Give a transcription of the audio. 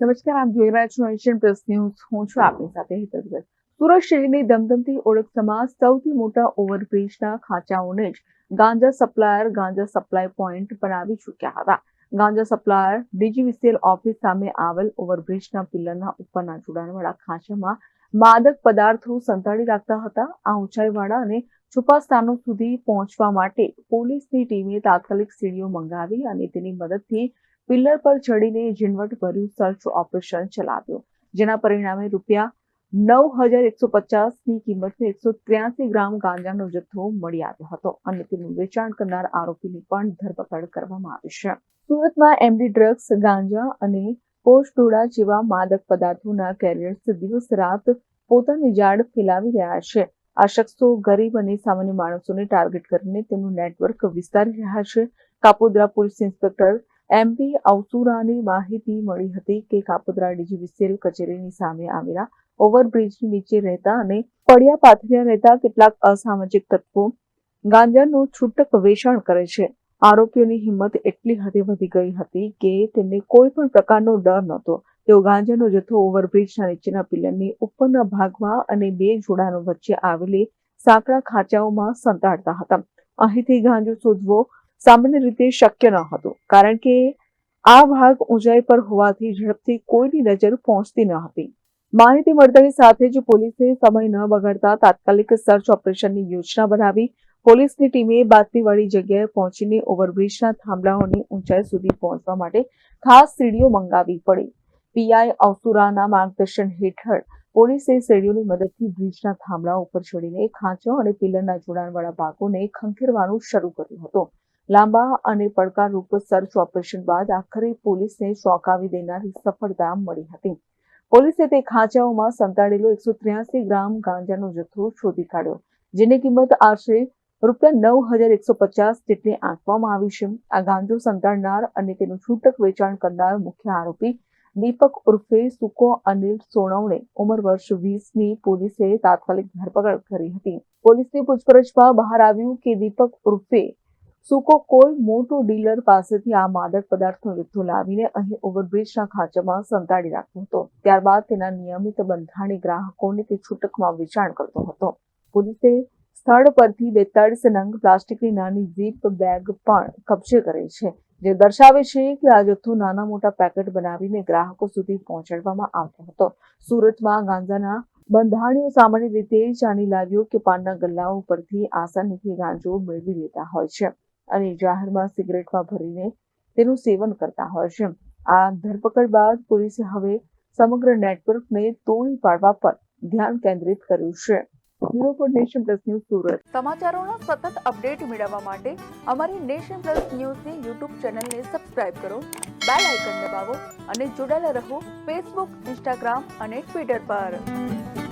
નમસ્કાર, આપ જોઈ રહ્યા છો એશિયન પ્રેસ ન્યૂઝ. હું છું આપની સાથે હેતલ. સુરત શહેરની દમદમતી ઓળખ સૌથી મોટા ઓવરબ્રિજના ખાંચાઓને જ ગાંજા સપ્લાયર ગાંજા સપ્લાય પોઈન્ટ બનાવી ચૂક્યા હતા. ગાંજા સપ્લાયર ડીજીવીસીએલ ઓફિસ સામે આવેલ ઓવરબ્રિજના પિલરના ઉપરના જોડાણવાળા ખાંચામાં માદક પદાર્થો સંતાડી રાખતા હતા. આ ઊંચાઈવાળા અને છુપા સ્થાનો સુધી પહોંચવા માટે પોલીસની ટીમે તાત્કાલિક સીડીઓ મંગાવી અને તેની મદદથી પિલ્લર પર ચડીને ઝીણવટભર્યું સર્ચ ઓપરેશન ચલાવ્યું, જેના પરિણામે રૂપિયા નવ હજાર એકસો પચાસની કિંમતનો એકસો ત્ર્યાસી ગ્રામ ગાંજાનો જથ્થો મળી આવ્યો હતો અને તેનું વેચાણ કરનાર આરોપીની પણ ધરપકડ કરવામાં આવી છે. સુરતમાં એમડી ડ્રગ્સ, ગાંજા અને પોસ્ટોડા જેવા માદક પદાર્થોના કેરિયર્સ દિવસ રાત પોતાની જાળ ફેલાવી રહ્યા છે. આ શખ્સો ગરીબ અને સામાન્ય માણસોને ટાર્ગેટ કરીને તેમનું નેટવર્ક વિસ્તારી રહ્યા છે. કાપોદ્રા પોલીસ ઇન્સ્પેક્ટર એમપી અવસુરાની માહિતી મળી હતી કે કાપોદ્રા ડીજીવીસીએલ કચેરીની સામે આવેલા ઓવરબ્રિજની નીચે રહેતા અને પડ્યા પાથરિયા રહેતા કેટલાક અસામાજિક તત્વો ગાંજાનું છૂટક વેચાણ કરે છે. આરોપીઓની હિંમત એટલી હદે વધી ગઈ હતી કે તેમને કોઈ પણ પ્રકારનો ડર નહોતો. તેઓ ગાંજાનો જથ્થો ઓવરબ્રિજના નીચેના પિલરની ઉપરના ભાગમાં અને બે જોડાનો વચ્ચે આવેલી સાંકડા ખાંચાઓમાં સંતાડતા હતા. અહીંથી ગાંજો શોધવો સામાન્ય રીતે શક્ય ન હતું. કારણ કે આ ભાગ ઊંચાઈ પર હોવાથી ઝડપથી કોઈની નજર પહોંચતી ન હતી. માહિતી મળતાની સાથે જ પોલીસે સમય ન બગાડતા તાત્કાલિક સર્ચ ઓપરેશનની યોજના બનાવી પોલીસની ટીમે બાતમીવાળી જગ્યાએ પહોંચીને ઓવરબ્રિજના થાંભલાઓની ઊંચાઈ સુધી પહોંચવા માટે ખાસ સીડીઓ મંગાવી પડી. પીઆઈ અવસુરાના માર્ગદર્શન હેઠળ પોલીસે સીડીઓની મદદથી બ્રિજના થાંભલા ઉપર ચડીને ખાંચો અને પિલરના જોડાણવાળા ભાગોને ખંખેરવાનું શરૂ કર્યું હતું. લાંબા અને પડકારરૂપ સર્ચ ઓપરેશન બાદ આખરે પોલીસને ચોંકાવી દેનારી સફળતા મળી હતી. પોલીસે તે ખાંચાઓમાં સંતાડેલો એકસો ત્ર્યાસી ગ્રામ ગાંજાનો જથ્થો શોધી કાઢ્યો, જેની કિંમત આશરે રૂપિયા નવ હજાર એકસો પચાસ જેટલી આંકવામાં આવી છે. આ ગાંજો સંતાડનાર અને તેનું છૂટક વેચાણ કરનાર મુખ્ય આરોપી દીપક ઉર્ફે સુકો અનિલ સોણવણે ઉંમર વર્ષ વીસની પોલીસે તાત્કાલિક ધરપકડ કરી હતી. પોલીસની પૂછપરછમાં બહાર આવ્યું કે દીપક ઉર્ફે સુકો કોઈ મોટો ડીલર પાસેથી આ માદક પદાર્થનો જથ્થો લાવીને અહીં ઓવરબ્રિજના ખાંચામાં સંતાડી રાખતો હતો. ત્યારબાદ તેના નિયમિત બંધાણી ગ્રાહકોને તે છૂટકમાં વેચાણ કરતો હતો. પોલીસે સ્થળ પરથી બેતાળીસ નંગ પ્લાસ્ટિકની નાની ઝીપ બેગ પણ કબજે કરે છે, જે દર્શાવે છે કે આ જથ્થો નાના મોટા પેકેટ બનાવીને ગ્રાહકો સુધી પહોંચાડવામાં આવતો હતો. સુરતમાં ગાંજાના બંધાણીઓ સામાન્ય રીતે જાણી લાવ્યો કે પાનના ગલ્લાઓ પરથી આસાનીથી ગાંજો મેળવી લેતા હોય છે. અને જાહેરમાં સિગરેટમાં ભરીને તેનું સેવન કરતા હોય છે. આ ધરપકડ બાદ પોલીસે હવે સમગ્ર નેટવર્કને તોડી પાડવા પર ધ્યાન કેન્દ્રિત કર્યું છે. Bureau for nation plus news Surat. સમાચારોના સતત અપડેટ મેળવવા માટે અમારી નેશન પ્લસ ન્યૂઝની યુટ્યુબ ચેનલને સબસ્ક્રાઇબ કરો, બેલ આઇકન દબાવો અને જોડાયેલા રહો ફેસબુક, ઇન્સ્ટાગ્રામ અને ટ્વિટર પર.